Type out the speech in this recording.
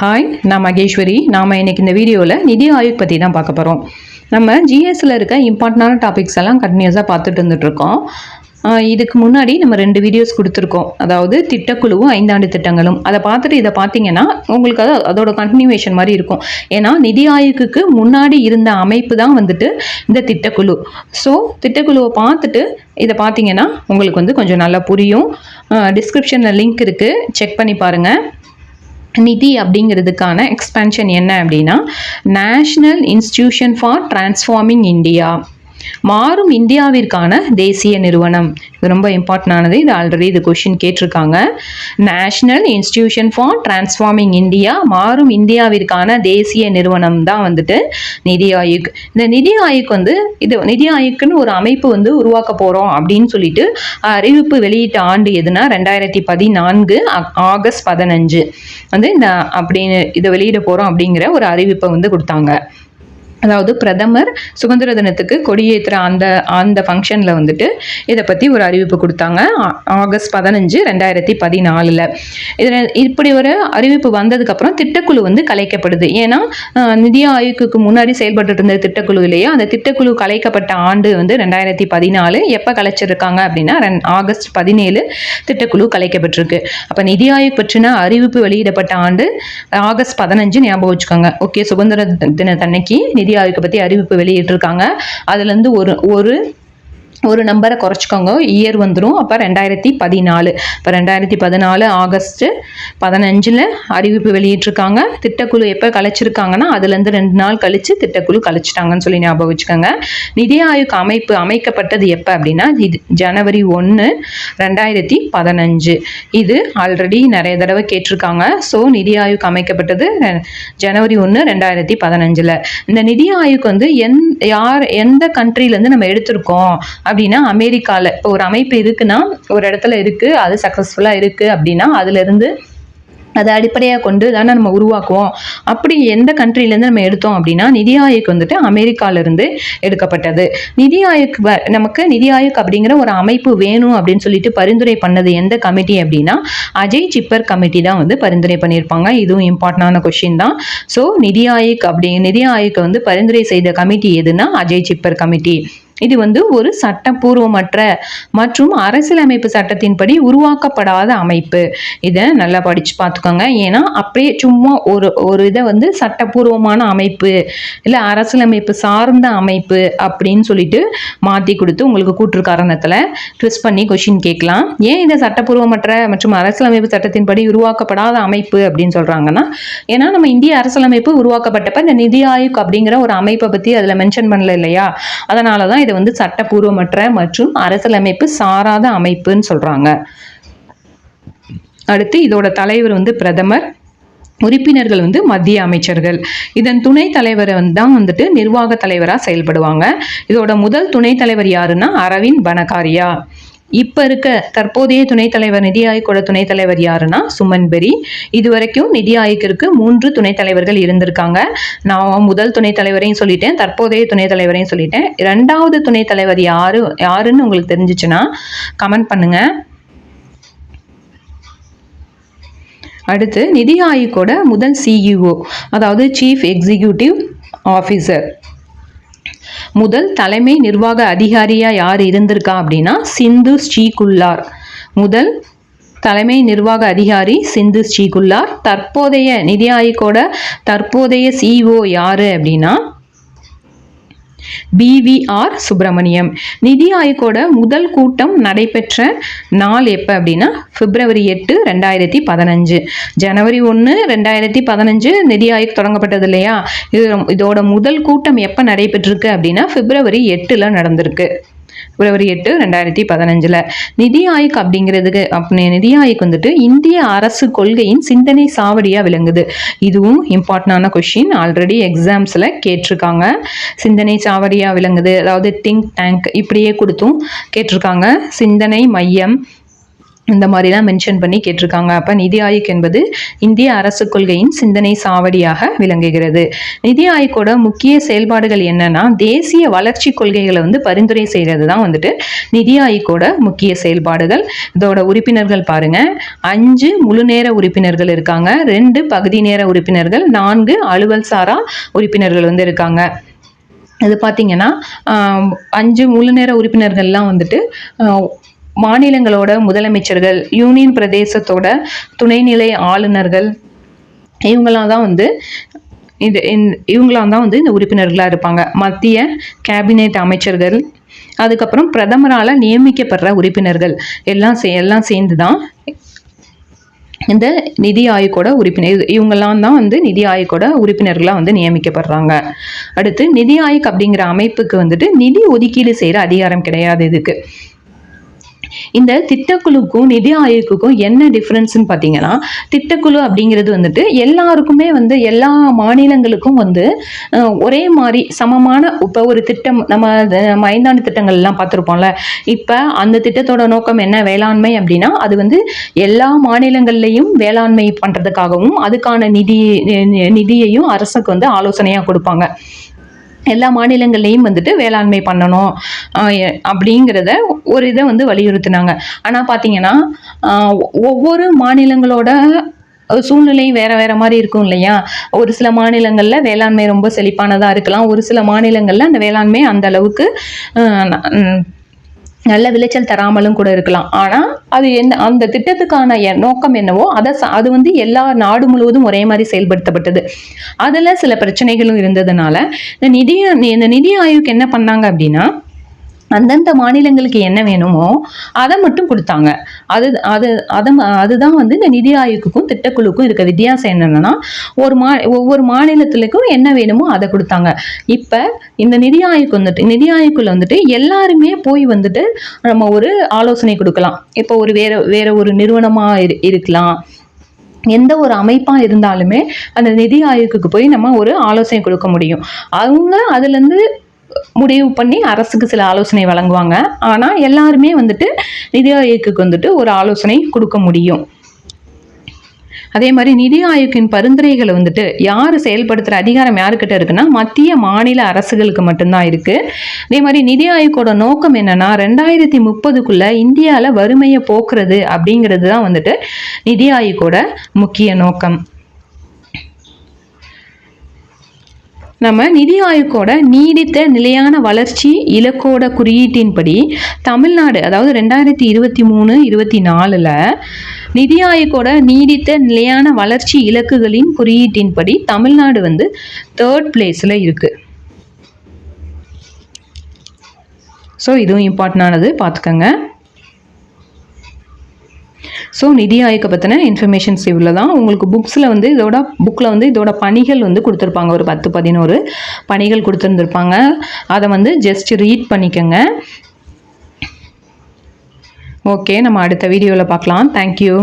Hi நான் மகேஸ்வரி. நாம் இன்னைக்கு இந்த வீடியோவில் நிதி ஆயோக் பற்றி தான் பார்க்க போகிறோம் நம்ம ஜிஎஸ்சில் இருக்க இம்பார்ட்டண்டான டாபிக்ஸ் எல்லாம் கண்டினியூஸாக பார்த்துட்டு இருந்துகிட்ருக்கோம் இதுக்கு முன்னாடி நம்ம ரெண்டு வீடியோஸ் கொடுத்துருக்கோம். அதாவது திட்டக்குழுவும் ஐந்தாண்டு திட்டங்களும். அதை பார்த்துட்டு இதை பார்த்தீங்கன்னா உங்களுக்கு அது அதோட கண்டினியூவேஷன் மாதிரி இருக்கும். ஏன்னா நிதி ஆயோக்குக்கு முன்னாடி இருந்த அமைப்பு தான் வந்துட்டு இந்த திட்டக்குழு. ஸோ திட்டக்குழுவை பார்த்துட்டு இதை பார்த்தீங்கன்னா உங்களுக்கு வந்து கொஞ்சம் நல்லா புரியும். டிஸ்கிரிப்ஷனில் லிங்க் இருக்குது செக் பண்ணி பாருங்கள் நிதி அப்படிங்கிறதுக்கான எக்ஸ்பென்ஷன் என்ன அப்படின்னா national institution for transforming India மாறும் இந்தியாவிற்கான தேசிய நிறுவனம். இது ரொம்ப இம்பார்ட்டண்டானது இது ஆல்ரெடி இது கொஷின் கேட்டிருக்காங்க. National institution for transforming India மாறும் இந்தியாவிற்கான தேசிய நிறுவனம் தான் வந்துட்டு நிதி ஆயோக். இந்த நிதி ஆயோக் வந்து இது நிதி ஆயோக்குன்னு ஒரு அமைப்பு வந்து உருவாக்க போகிறோம் அப்படின்னு சொல்லிட்டு அறிவிப்பு வெளியிட்ட ஆண்டு எதுனா ரெண்டாயிரத்தி பதினான்கு ஆகஸ்ட் பதினஞ்சு. வந்து இந்த அப்படின்னு இதை வெளியிட போகிறோம் அப்படிங்கிற ஒரு அறிவிப்பை வந்து கொடுத்தாங்க. அதாவது பிரதமர் சுதந்திர தினத்துக்கு கொடியேற்றுற அந்த அந்த ஃபங்க்ஷனில் வந்துட்டு இதை பற்றி ஒரு அறிவிப்பு கொடுத்தாங்க. ஆ- ஆகஸ்ட் பதினஞ்சு ரெண்டாயிரத்தி பதினாலில். இதில் இப்படி ஒரு அறிவிப்பு வந்ததுக்கப்புறம் திட்டக்குழு வந்து கலைக்கப்படுது. ஏன்னா நிதி ஆயோக்குக்கு முன்னாடி செயல்பட்டு இருந்த திட்டக்குழு இல்லையா அந்த திட்டக்குழு கலைக்கப்பட்ட ஆண்டு வந்து ரெண்டாயிரத்தி பதினாலு எப்போ கலைச்சிருக்காங்க அப்படின்னா ரெண்- ஆகஸ்ட் பதினேழு திட்டக்குழு கலைக்கப்பட்டிருக்கு. அப்போ நிதி ஆயோக் பற்றின அறிவிப்பு வெளியிடப்பட்ட ஆண்டு ஆகஸ்ட் பதினஞ்சு ஞாபகம் வச்சுக்கோங்க. ஓகே சுதந்திர தினத்தன்னைக்கு நிதி ஆயோக்கை பற்றி அறிவிப்பு வெளியிட்டிருக்காங்க. அதுலேருந்து ஒரு ஒரு ஒரு நம்பரை குறைச்சிக்கோங்க. இயர் வந்துடும் அப்போ ரெண்டாயிரத்தி பதினாலு. இப்போ ரெண்டாயிரத்தி பதினாலு ஆகஸ்ட்டு பதினஞ்சில் அறிவிப்பு வெளியிட்டிருக்காங்க. திட்டக்குழு எப்போ கலைச்சிருக்காங்கன்னா அதுலேருந்து ரெண்டு நாள் கழித்து திட்டக்குழு கலைச்சிட்டாங்கன்னு சொல்லி ஞாபகம் வச்சுக்கோங்க. நிதி ஆயோக் அமைப்பு அமைக்கப்பட்டது எப்போ அப்படின்னா இது ஜனவரி ஒன்று ரெண்டாயிரத்தி பதினஞ்சு. இது ஆல்ரெடி நிறைய தடவை கேட்டிருக்காங்க. ஸோ நிதி ஆயோக் அமைக்கப்பட்டது ஜனவரி ஒன்று ரெண்டாயிரத்தி பதினஞ்சில். இந்த நிதி ஆயோக் வந்து எந் யார் எந்த கண்ட்ரிலேருந்து நம்ம எடுத்திருக்கோம்? அப்படின்னா அமெரிக்காவில் இப்போ ஒரு அமைப்பு இருக்குன்னா ஒரு இடத்துல இருக்குது அது சக்ஸஸ்ஃபுல்லாக இருக்குது அப்படின்னா அதுலேருந்து அதை அடிப்படையாக கொண்டு தானே நம்ம உருவாக்குவோம். அப்படி எந்த கண்ட்ரிலேருந்து நம்ம எடுத்தோம் அப்படின்னா நிதி ஆயோக் வந்துட்டு அமெரிக்காவிலிருந்து எடுக்கப்பட்டது. நிதி ஆயோக் நமக்கு நிதி ஆயோக் அப்படிங்கிற ஒரு அமைப்பு வேணும் அப்படின்னு சொல்லிட்டு பரிந்துரை பண்ணது எந்த கமிட்டி அப்படின்னா அஜய் சிப்பர் கமிட்டி தான் வந்து பரிந்துரை பண்ணியிருப்பாங்க. இதுவும் இம்பார்ட்டண்டான கொஷின் தான். ஸோ நிதி ஆயோக் அப்படி நிதி ஆயோக்கை வந்து பரிந்துரை செய்த கமிட்டி எதுனா அஜய் சிப்பர் கமிட்டி இது வந்து ஒரு சட்டப்பூர்வமற்ற மற்றும் அரசியலமைப்பு சட்டத்தின்படி உருவாக்கப்படாத அமைப்பு. இதை நல்லா படித்து பார்த்துக்கோங்க. ஏன்னா அப்படியே சும்மா ஒரு ஒரு இதை வந்து சட்டப்பூர்வமான அமைப்பு இல்லை அரசியலமைப்பு சார்ந்த அமைப்பு அப்படின்னு சொல்லிட்டு மாற்றி கொடுத்து உங்களுக்கு கூற்று காரணத்தில் ட்விஸ்ட் பண்ணி கொஷின் கேட்கலாம். ஏன் இதை சட்டப்பூர்வமற்ற மற்றும் அரசியலமைப்பு சட்டத்தின்படி உருவாக்கப்படாத அமைப்பு அப்படின்னு சொல்கிறாங்கன்னா ஏன்னா நம்ம இந்திய அரசியலமைப்பு உருவாக்கப்பட்டப்ப இந்த நிதி ஆயோக் அப்படிங்கிற ஒரு அமைப்பை பற்றி அதில் மென்ஷன் பண்ணல இல்லையா? அதனால தான் இதை வந்து சட்டப்பூர்வமற்ற மற்றும் அரசியலமைப்பு சாராத அமைப்புன்னு சொல்கிறாங்க அடுத்து இதோட தலைவர் வந்து பிரதமர் உறுப்பினர்கள் வந்து மத்திய அமைச்சர்கள். இதன் துணைத் தலைவர் வந்து தான் வந்துட்டு நிர்வாக தலைவராக செயல்படுவாங்க. இதோட முதல் துணைத் தலைவர் யாருன்னா அரவிந்த் பனகாரியா. இப்போ இருக்க தற்போதைய துணைத் தலைவர் நிதி ஆயோக்கோட துணைத் தலைவர் யாருன்னா சுமன் பெரி. இது வரைக்கும் நிதி ஆயோக்கிற்கு மூன்று துணைத் தலைவர்கள் இருந்திருக்காங்க. நான் முதல் துணைத் தலைவரையும் சொல்லிட்டேன் தற்போதைய துணைத் தலைவரையும் சொல்லிட்டேன். ரெண்டாவது துணைத் தலைவர் யாரு யாருன்னு உங்களுக்கு தெரிஞ்சிச்சுன்னா கமெண்ட் பண்ணுங்க. அடுத்து நிதி ஆயோக்கோட முதல் சிஇஓ அதாவது சீஃப் எக்ஸிக்யூட்டிவ் ஆஃபீஸர் முதல் தலைமை நிர்வாக அதிகாரியாக யார் இருந்திருக்கா அப்படின்னா சிந்து ஸ்ரீகுல்லார். முதல் தலைமை நிர்வாக அதிகாரி சிந்து ஸ்ரீகுல்லார். தற்போதைய நிதி ஆயோக்கோட தற்போதைய சிஇஓ யாரு அப்படின்னா பிவிஆர் சுப்பிரமணியம். நிதி ஆயோக்கோட முதல் கூட்டம் நடைபெற்ற நாள் எப்போ அப்படின்னா பிப்ரவரி எட்டு ரெண்டாயிரத்தி பதினஞ்சு. ஜனவரி ஒன்று ரெண்டாயிரத்தி பதினஞ்சு நிதி ஆயோக் தொடங்கப்பட்டது இல்லையா? இது இதோட முதல் கூட்டம் எப்போ நடைபெற்றிருக்கு அப்படின்னா பிப்ரவரி எட்டில் நடந்திருக்கு. பிப்ரவரி எட்டு ரெண்டாயிரத்தி பதினஞ்சில். நிதி ஆயோக் அப்படிங்கிறதுக்கு அப்படி நிதி ஆயோக் வந்துட்டு இந்திய அரசு கொள்கையின் சிந்தனை சாவடியாக விளங்குது. இதுவும் இம்பார்ட்டண்டான கொஷின் ஆல்ரெடி எக்ஸாம்ஸில் கேட்டிருக்காங்க. சிந்தனை சாவடியாக விளங்குது. அதாவது திங்க் டேங்க் இப்படியே கொடுத்தும் கேட்டிருக்காங்க. சிந்தனை மையம் இந்த மாதிரிலாம் மென்ஷன் பண்ணி கேட்டிருக்காங்க. அப்போ நிதி ஆயோக் என்பது இந்திய அரசு கொள்கையின் சிந்தனை சாவடியாக விளங்குகிறது. நிதி ஆயோக்கோட முக்கிய செயல்பாடுகள் என்னன்னா தேசிய வளர்ச்சி கொள்கைகளை வந்து பரிந்துரை செய்கிறது தான் வந்துட்டு நிதி ஆயோக்கோட முக்கிய செயல்பாடுகள். இதோட உறுப்பினர்கள் பாருங்க. அஞ்சு முழு நேர உறுப்பினர்கள் இருக்காங்க. ரெண்டு பகுதி நேர உறுப்பினர்கள் நான்கு அலுவல் சாரா உறுப்பினர்கள் வந்து இருக்காங்க. இது பார்த்தீங்கன்னா அஞ்சு முழு நேர உறுப்பினர்கள்லாம் வந்துட்டு மாநிலங்களோட முதலமைச்சர்கள் யூனியன் பிரதேசத்தோட துணைநிலை ஆளுநர்கள் இவங்களாம் தான் வந்து இது இந்த- இவங்களாம் தான் வந்து இந்த உறுப்பினர்களாக இருப்பாங்க. மத்திய கேபினெட் அமைச்சர்கள் அதுக்கப்புறம் பிரதமரால் நியமிக்கப்படுற உறுப்பினர்கள் எல்லாம் சே எல்லாம் சேர்ந்து தான் இந்த நிதி ஆயோக்கோட உறுப்பினர் இவங்கெல்லாம் தான் வந்து நிதி ஆயோக்கோட உறுப்பினர்களாக வந்து நியமிக்கப்படுறாங்க. அடுத்து நிதி ஆயோக் அப்படிங்கிற அமைப்புக்கு வந்துட்டு நிதி ஒதுக்கீடு செய்கிற அதிகாரம் கிடையாது இதுக்கு. இந்த திட்டக்குழுக்கும் நிதி ஆயோக்குக்கும் என்ன டிஃப்ரென்ஸ்னு பார்த்தீங்கன்னா திட்டக்குழு அப்படிங்கிறது வந்துட்டு எல்லாருக்குமே வந்து எல்லா மாநிலங்களுக்கும் வந்து ஒரே மாதிரி சமமான இப்போ ஒரு திட்டம் நம்ம அது- நம்ம ஐந்தாண்டு திட்டங்கள்லாம் பார்த்துருப்போம்ல. இப்போ அந்த திட்டத்தோட நோக்கம் என்ன? வேளாண்மை அப்படின்னா அது வந்து எல்லா மாநிலங்கள்லையும் வேளாண்மை பண்ணுறதுக்காகவும் அதுக்கான நிதி நி- நிதியையும் அரசுக்கு வந்து ஆலோசனையாக கொடுப்பாங்க. எல்லா மாநிலங்கள்லையும் வந்துட்டு வேளாண்மை பண்ணணும் அப்படிங்கிறத ஒரு இதை வந்து வலியுறுத்தினாங்க. ஆனால் பார்த்தீங்கன்னா ஒவ்வொரு மாநிலங்களோட சூழ்நிலையும் வேற வேற மாதிரி இருக்கும் இல்லையா? ஒரு சில மாநிலங்களில் வேளாண்மை ரொம்ப செழிப்பானதாக இருக்கலாம். ஒரு சில மாநிலங்களில் அந்த வேளாண்மை அந்த அளவுக்கு நல்ல விளைச்சல் தராமலும் கூட இருக்கலாம். ஆனால் அது என்ன அந்த திட்டத்துக்கான எ- நோக்கம் என்னவோ அதை அது வந்து எல்லா நாடு முழுவதும் ஒரே மாதிரி செயல்படுத்தப்பட்டது. அதில் சில பிரச்சனைகளும் இருந்ததுனால இந்த நிதி இந்த நிதி ஆய்வுக்கு என்ன பண்ணாங்க அப்படின்னா அந்தந்த மாநிலங்களுக்கு என்ன வேணுமோ அதை மட்டும் கொடுத்தாங்க. அது அது அதை ம- அதுதான் வந்து இந்த நிதி ஆயோக்குக்கும் திட்டக்குழுக்கும் இருக்க வித்தியாசம் என்னென்னா ஒரு மா ஒவ்வொரு மாநிலத்துலேயும் என்ன வேணுமோ அதை கொடுத்தாங்க. இப்போ இந்த நிதி ஆயோக்கு வந்துட்டு நிதி ஆயோக்கில் வந்துட்டு எல்லாருமே போய் வந்துட்டு நம்ம ஒரு ஆலோசனை கொடுக்கலாம். இப்போ ஒரு வேற வேற ஒரு நிறுவனமாக இரு இருக்கலாம். எந்த ஒரு அமைப்பாக இருந்தாலுமே அந்த நிதி ஆயோக்குக்கு போய் நம்ம ஒரு ஆலோசனை கொடுக்க முடியும். அவங்க அதுலேருந்து முடிவு பண்ணி அரசுக்கு சில ஆலோசனை வழங்குவாங்க. ஆனால் எல்லாருமே வந்துட்டு நிதி ஆயோக்குக்கு வந்துட்டு ஒரு ஆலோசனை கொடுக்க முடியும். அதே மாதிரி நிதி ஆயோக்கின் பரிந்துரைகளை வந்துட்டு யார் செயல்படுத்துகிற அதிகாரம் யாருக்கிட்ட இருக்குன்னா மத்திய மாநில அரசுகளுக்கு மட்டும்தான் இருக்குது அதே மாதிரி நிதி ஆயோக்கோட நோக்கம் என்னென்னா ரெண்டாயிரத்தி முப்பதுக்குள்ளே இந்தியாவில் வறுமையை போக்குறது அப்படிங்கிறது தான் வந்துட்டு நிதி ஆயோக்கோட முக்கிய நோக்கம். நம்ம நிதி ஆயோக்கோட நீடித்த நிலையான வளர்ச்சி இலக்கோட குறியீட்டின்படி தமிழ்நாடு அதாவது ரெண்டாயிரத்தி இருபத்தி மூணு இருபத்தி நாலில் நிதி ஆயோக்கோட நீடித்த நிலையான வளர்ச்சி இலக்குகளின் குறியீட்டின்படி தமிழ்நாடு வந்து தேர்ட் பிளேஸில் இருக்குது ஸோ இதுவும் இம்பார்ட்டண்டானது பார்த்துக்கோங்க. ஸோ நிதி ஆயோக்கை பற்றின இன்ஃபர்மேஷன்ஸ் இவ்வளோ தான் உங்களுக்கு புக்ஸில் வந்து இதோட புக்கில் வந்து இதோட பணிகள் வந்து கொடுத்துருப்பாங்க. ஒரு பத்து பதினோரு பணிகள் கொடுத்துருந்துருப்பாங்க. அதை வந்து ஜஸ்ட் ரீட் பண்ணிக்கோங்க. ஓகே நம்ம அடுத்த வீடியோவில் பார்க்கலாம். தேங்க்யூ